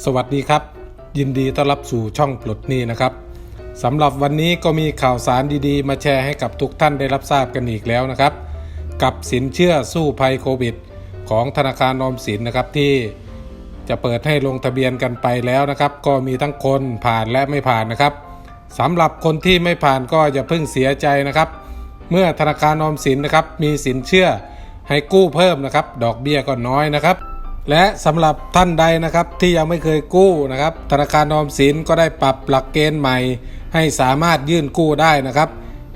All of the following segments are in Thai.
สวัสดีครับ ยินดีต้อนรับสู่ช่องปลดหนี้นะครับสำหรับวันนี้ก็มีข่าวสารดีๆ มาแชร์ให้กับทุกท่านได้รับทราบกันอีกแล้วนะครับ กับสินเชื่อสู้ภัยโควิด ของธนาคารออมสินนะครับที่จะเปิดให้ลงทะเบียนกันไปแล้วนะครับ ก็มีทั้งคนผ่านและไม่ผ่านนะครับสำหรับคนที่ไม่ผ่านก็อย่าเพิ่งเสียใจนะครับ เมื่อธนาคารออมสินนะครับมีสินเชื่อให้กู้เพิ่มนะครับ ดอกเบี้ยก็น้อยนะครับ และสำหรับท่านใดนะครับที่ยังไม่เคยกู้นะครับ ธนาคารออมสินก็ได้ปรับหลักเกณฑ์ใหม่ ให้สามารถยื่นกู้ได้นะครับ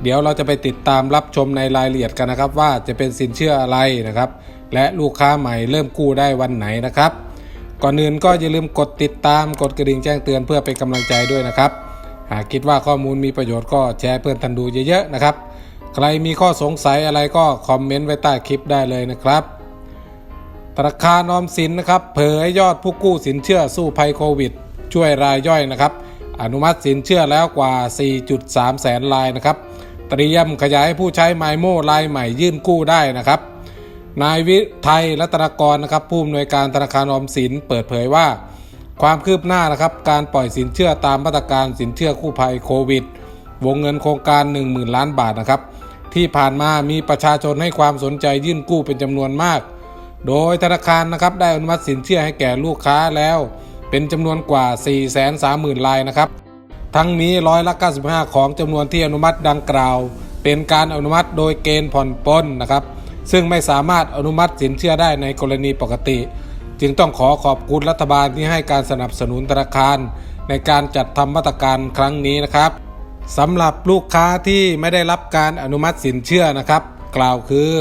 เดี๋ยวเราจะไปติดตามรับชมในรายละเอียดกันนะครับ ว่าจะเป็นสินเชื่ออะไรนะครับ และลูกค้าใหม่เริ่มกู้ได้วันไหนนะครับ ก่อนอื่นก็อย่าลืมกดติดตามกดกระดิ่งแจ้งเตือนเพื่อเป็นกำลังใจด้วยนะครับ หากคิดว่าข้อมูลมีประโยชน์ก็แชร์เพื่อนทันดูเยอะๆนะครับ ใครมีข้อสงสัยอะไรก็คอมเมนต์ไว้ใต้คลิปได้เลยนะครับ ธนาคารออมสินนะครับเผยยอดผู้กู้สินเชื่อสู้ภัยโควิด ช่วยรายย่อยนะครับ อนุมัติสินเชื่อแล้วกว่า 4.3 แสนรายนะครับ เตรียมขยายผู้ใช้ไมโมรายใหม่ยื่นกู้ได้นะครับ นายวิไทยรัตนกรนะครับผู้อำนวยการธนาคารอมสินเปิดเผยว่า ความคืบหน้านะครับการปล่อยสินเชื่อตามมาตรการสินเชื่อกู้ภัยโควิด วงเงินโครงการ 10,000 ล้านบาทนะครับ ที่ผ่านมามีประชาชนให้ความสนใจยื่นกู้เป็นจำนวนมาก โดยธนาคารนะครับได้อนุมัติสินเชื่อให้แก่ลูกค้าแล้ว เป็นจำนวนกว่า 430,000รายนะครับ ทั้งนี้ร้อยละ 95 ของจำนวนที่อนุมัติดังกล่าว เป็นการอนุมัติโดยเกณฑ์ผ่อนปลนนะครับ ซึ่งไม่สามารถอนุมัติสินเชื่อได้ในกรณีปกติ จึงต้องขอขอบคุณรัฐบาลที่ให้การสนับสนุนธนาคาร ในการจัดทำมาตรการครั้งนี้นะครับสำหรับลูกค้าที่ไม่ได้รับการอนุมัติสินเชื่อนะครับ กล่าวคือ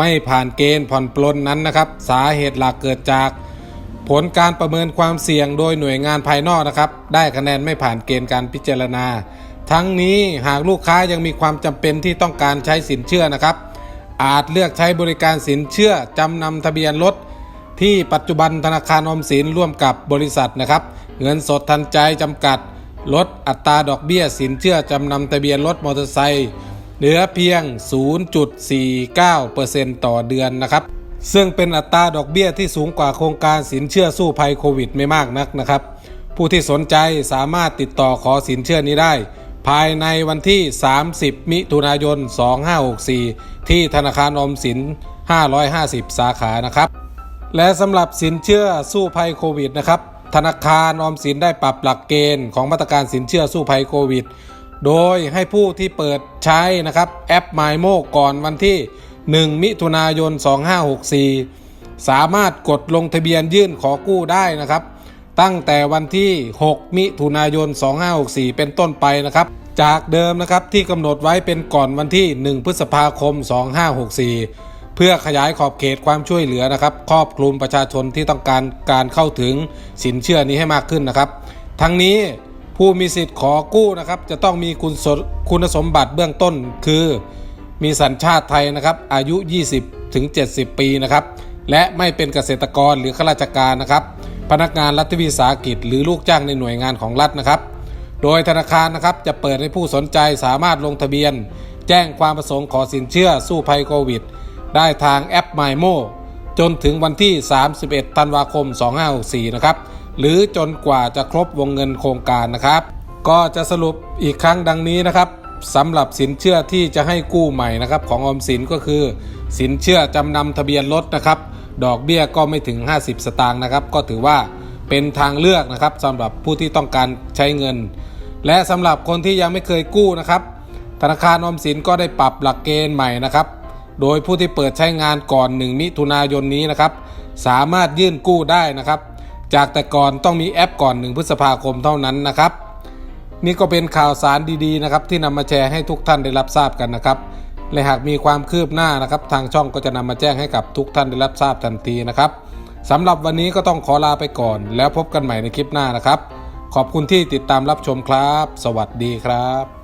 ไม่ผ่านเกณฑ์ผ่อนปลนนั้นนะครับ สาเหตุหลักเกิดจาก ผลการประเมินความเสี่ยงโดยหน่วยงานภายนอกนะครับ ได้คะแนนไม่ผ่านเกณฑ์การพิจารณา ทั้งนี้หากลูกค้ายังมีความจำเป็นที่ต้องการใช้สินเชื่อนะครับ อาจเลือกใช้บริการสินเชื่อจำนำทะเบียนรถที่ปัจจุบันธนาคารออมสินร่วมกับบริษัทนะครับ เงินสดทันใจจำกัดลดอัตราดอกเบี้ยสินเชื่อจำนำทะเบียนรถมอเตอร์ไซค์ เหลือเพียง 0.49%ต่อเดือนนะครับ ซึ่งเป็นอัตราดอกเบี้ยที่สูงกว่าโครงการสินเชื่อสู้ภัยโควิดไม่มากนักนะครับ ผู้ที่สนใจสามารถติดต่อขอสินเชื่อนี้ได้ ภายในวันที่ 30 มิถุนายน 2564 ที่ธนาคารอมสิน 550 สาขานะครับ และสำหรับสินเชื่อสู้ภัยโควิดนะครับธนาคารออมสินได้ปรับหลักเกณฑ์ของมาตรการสินเชื่อสู้ภัยโควิด โดยให้ผู้ที่เปิดใช้นะครับแอป m y m o ก่อนวันที่ 1 มิถุนายน 2564 สามารถกดลงทะเบียนยื่นขอกู้ได้นะครับ ตั้งแต่วันที่ 6 มิถุนายน 2564 เป็นต้นไปนะครับ จากเดิมนะครับที่กำหนดไว้เป็นก่อนวันที่ 1 พฤษภาคม 2564 เพื่อขยายขอบเขตความช่วยเหลือนะครับ ครอบคลุมประชาชนที่ต้องการการเข้าถึงสินเชื่อนี้ให้มากขึ้นนะครับ ทั้งนี้ ผู้มีสิทธิ์ขอกู้นะครับ จะต้องมีคุณสคุณสมบัติเบื้องต้นคือ มีสัญชาติไทยนะครับ อายุ 20 ถึง 70 ปีนะครับ และไม่เป็นเกษตรกรหรือข้าราชการนะครับ พนักงานรัฐวิสาหกิจ หรือลูกจ้างในหน่วยงานของรัฐนะครับ โดยธนาคารนะครับจะเปิดให้ผู้สนใจสามารถลงทะเบียน แจ้งความประสงค์ขอสินเชื่อสู้ภัยโควิด ได้ทางแอป m y m o จนถึงวันที่ 31 ธันวาคม 2564 นะครับ หรือจนกว่าจะครบวงเงินโครงการนะครับ ก็จะสรุปอีกครั้งดังนี้นะครับสำหรับสินเชื่อที่จะให้กู้ใหม่นะครับ ของออมสินก็คือ สินเชื่อจำนำทะเบียนรถนะครับ ดอกเบี้ยก็ไม่ถึง 50 สตางค์นะครับ ก็ถือว่าเป็นทางเลือกนะครับสำหรับผู้ที่ต้องการใช้เงิน และสำหรับคนที่ยังไม่เคยกู้นะครับ ธนาคารออมสินก็ได้ปรับหลักเกณฑ์ใหม่นะครับ โดยผู้ที่เปิดใช้งานก่อน 1 มิถุนายนนี้นะครับ สามารถยื่นกู้ได้นะครับ จากแต่ก่อนต้องมีแอปก่อน 1 พฤษภาคมเท่านั้นนะครับ นี่ก็เป็นข่าวสารดีๆนะครับที่นำมาแชร์ให้ทุกท่านได้รับทราบกันนะครับและหากมีความคืบหน้านะครับทางช่องก็จะนำมาแจ้งให้กับทุกท่านได้รับทราบทันทีนะครับสำหรับวันนี้ก็ต้องขอลาไปก่อน แล้วพบกันใหม่ในคลิปหน้านะครับ ขอบคุณที่ติดตามรับชมครับ สวัสดีครับ